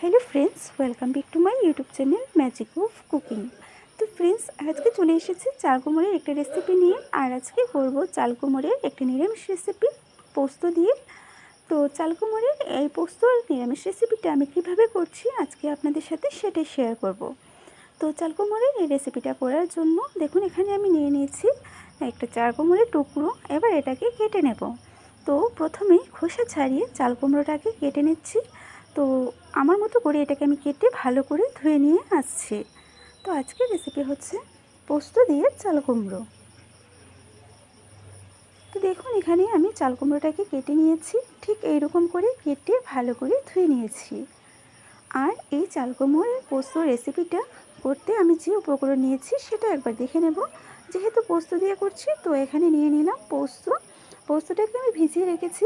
Hello friends welcome back to my YouTube channel magic of cooking তো friends আজকে চলে এসেছি চাল কুমড়ের একটা রেসিপি নিয়ে, আর আজকে করব চাল কুমড়ের একটা নিরামিষ রেসিপি পোস্ত দিয়ে। তো চাল কুমড়ের এই পোস্ত আর নিরামিষ রেসিপিটা আমি কীভাবে করছি, আজকে আপনাদের সাথে সেটাই শেয়ার করব। তো চাল কুমড়ের এই রেসিপিটা করার জন্য, দেখুন এখানে আমি নিয়ে নিয়েছি একটা চাল কুমড়ের টুকরো, এবার এটাকে কেটে নেব। তো প্রথমে খোসা ছাড়িয়ে চাল কুমড়োটাকে কেটে নিচ্ছি। তো আমার মতো করে এটাকে আমি কেটে ভালো করে ধুয়ে নিয়ে আসছি। তো আজকের রেসিপি হচ্ছে পোস্ত দিয়ে চাল কুমড়ো। তো দেখুন, এখানে আমি চাল কুমড়োটাকে কেটে নিয়েছি। ঠিক এইরকম করে কেটে ভালো করে ধুয়ে নিয়েছি। আর এই চাল কুমড়োর পোস্ত রেসিপিটা করতে আমি যে উপকরণ নিয়েছি, সেটা একবার দেখে নেব। যেহেতু পোস্ত দিয়ে করছি, তো এখানে নিয়ে নিলাম পোস্ত। পোস্তটাকে আমি ভিজিয়ে রেখেছি।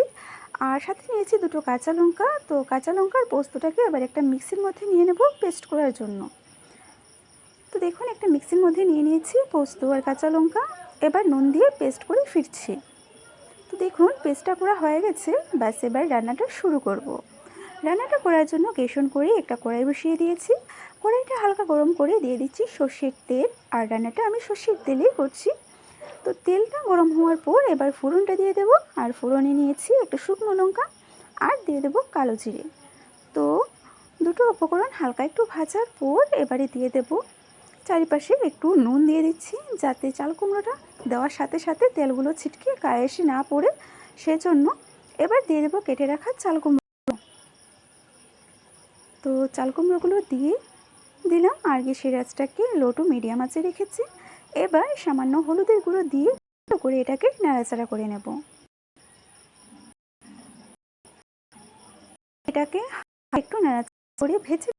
আর সাথে নিয়েছি দুটো কাঁচা লঙ্কা। তো কাঁচা লঙ্কার পোস্তটাকে এবার একটা মিক্সির মধ্যে নিয়ে নেব পেস্ট করার জন্য। তো দেখুন, একটা মিক্সির মধ্যে নিয়ে নিয়েছি পোস্ত আর কাঁচা লঙ্কা। এবার নুন দিয়ে পেস্ট করে ফিরছি। তো দেখুন, পেস্টটা করা হয়ে গেছে। ব্যাস, এবার রান্নাটা শুরু করব। রান্নাটা করার জন্য কেশন করে একটা কড়াই বসিয়ে দিয়েছি। কড়াইটা হালকা গরম করে দিয়ে দিচ্ছি সর্ষের তেল। আর রান্নাটা আমি সর্ষের তেলেই করছি। তো তেলটা গরম হওয়ার পর এবার ফোড়নটা দিয়ে দেবো। আর ফোড়নে নিয়েছি একটা শুকনো লঙ্কা আর দিয়ে দেবো কালো জিরে। তো দুটো উপকরণ হালকা একটু ভাজার পর এবারে দিয়ে দেবো। চারিপাশে একটু নুন দিয়ে দিচ্ছি যাতে চাল কুমড়োটা দেওয়ার সাথে সাথে তেলগুলো ছিটকে গায়ে এসে না পড়ে। সেজন্য এবার দিয়ে দেবো কেটে রাখা চাল কুমড়ো। তো চাল কুমড়োগুলো দিয়ে দিলাম আর গ্যাসের আঁচটাকে লো মিডিয়াম আঁচে রেখেছি। এবার সামান্য হলুদের গুঁড়ো দিয়ে করে এটাকে নাড়াচাড়া করে নেব। এটাকে একটু নাড়াচাড়া করে ভেজে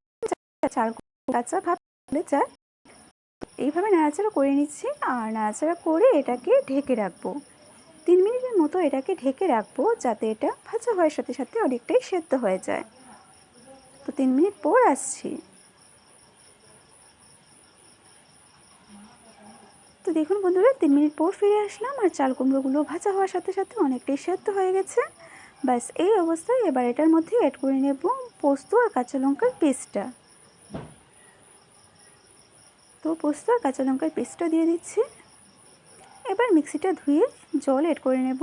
কাঁচা ভাব যায়। এইভাবে নাড়াচাড়া করে নিচ্ছি আর নাড়াচাড়া করে এটাকে ঢেকে রাখব। তিন মিনিটের মতো এটাকে ঢেকে রাখব, যাতে এটা ভাজা হওয়ার সাথে সাথে অনেকটাই সেদ্ধ হয়ে যায়। তো তিন মিনিট পর আসছি। দেখুন বন্ধুরা, তিন মিনিট পর ফিরে আসলাম আর চাল কুমড়োগুলো ভাজা হওয়ার সাথে সাথে অনেকটাই সেদ্ধ হয়ে গেছে। ব্যাস, এই অবস্থায় এবার এটার মধ্যে অ্যাড করে নেব পোস্ত আর কাঁচা লঙ্কার পেস্টটা তো পোস্ত আর কাঁচা লঙ্কার পেস্টটা দিয়ে দিচ্ছি। এবার মিক্সিটা ধুয়ে জল অ্যাড করে নেব।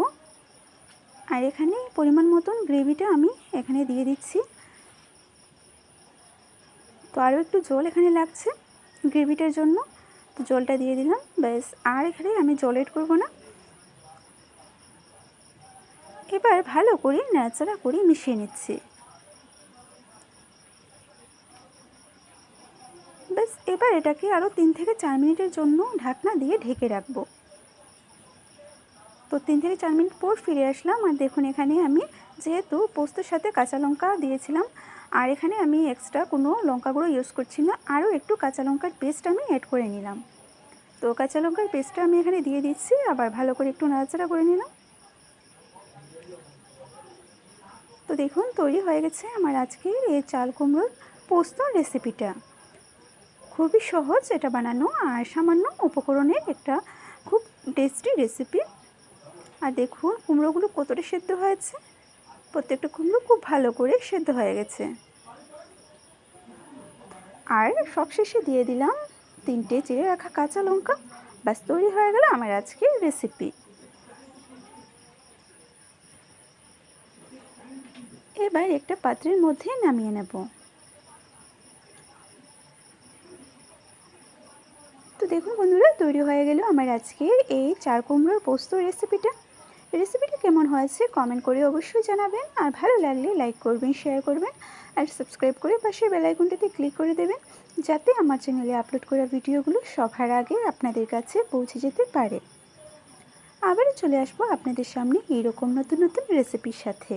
আর এখানে পরিমাণ মতন গ্রেভিটা আমি এখানে দিয়ে দিচ্ছি। তো আরও একটু জল এখানে লাগছে গ্রেভিটার জন্য। জলটা দিয়ে দিলাম, ব্যাস। আর এখানে আমি জল এড করব না। এবার ভালো করে নাড়াচাড়া করে মিশিয়ে নিচ্ছি। ব্যাস, এবার এটাকে আরও তিন থেকে চার মিনিটের জন্য ঢাকনা দিয়ে ঢেকে রাখব। তো তিন থেকে চার মিনিট পর ফিরে আসলাম। আর দেখুন, এখানে আমি যেহেতু পোস্তর সাথে কাঁচা লঙ্কা দিয়েছিলাম আর এখানে আমি এক্সট্রা কোনো লঙ্কা গুঁড়ো ইউজ করছি না, আরও একটু কাঁচা লঙ্কার পেস্ট আমি অ্যাড করে নিলাম। তো কাঁচা লঙ্কার পেস্টটা আমি এখানে দিয়ে দিচ্ছি, আবার ভালো করে একটু নাড়াচাড়া করে নিলাম। তো দেখুন, তৈরি হয়ে গেছে আমার আজকের এই চাল কুমড়োর পোস্ত রেসিপিটা খুবই সহজ এটা বানানো আর সামান্য উপকরণের একটা খুব টেস্টি রেসিপি আর দেখুন, কুমড়োগুলো কতটা সেদ্ধ হয়েছে। প্রত্যেকটা কুমড়ো খুব ভালো করে সেদ্ধ হয়ে গেছে। আর সবশেষে দিয়ে দিলাম তিনটে চিড়ে রাখা কাঁচা লঙ্কা। ব্যাস, তৈরি হয়ে গেল আমার আজকের রেসিপি এবার একটা পাত্রের মধ্যে নামিয়ে নেব। তো দেখুন বন্ধুরা, তৈরি হয়ে গেল আমার আজকের এই চার কুমড়োর পোস্ত রেসিপিটা রেসিপিটা কেমন হয়েছে কমেন্ট করে অবশ্যই জানাবেন। আর ভালো লাগলে লাইক করবেন শেয়ার করবেন। আর সাবস্ক্রাইব করে পাশে বেলাইকনটিতে ক্লিক করে দেবেন, যাতে আমার চ্যানেলে আপলোড করা ভিডিওগুলো সবার আগে আপনাদের কাছে পৌঁছে যেতে পারে। আবারও চলে আসব আপনাদের সামনে এইরকম নতুন নতুন রেসিপির সাথে।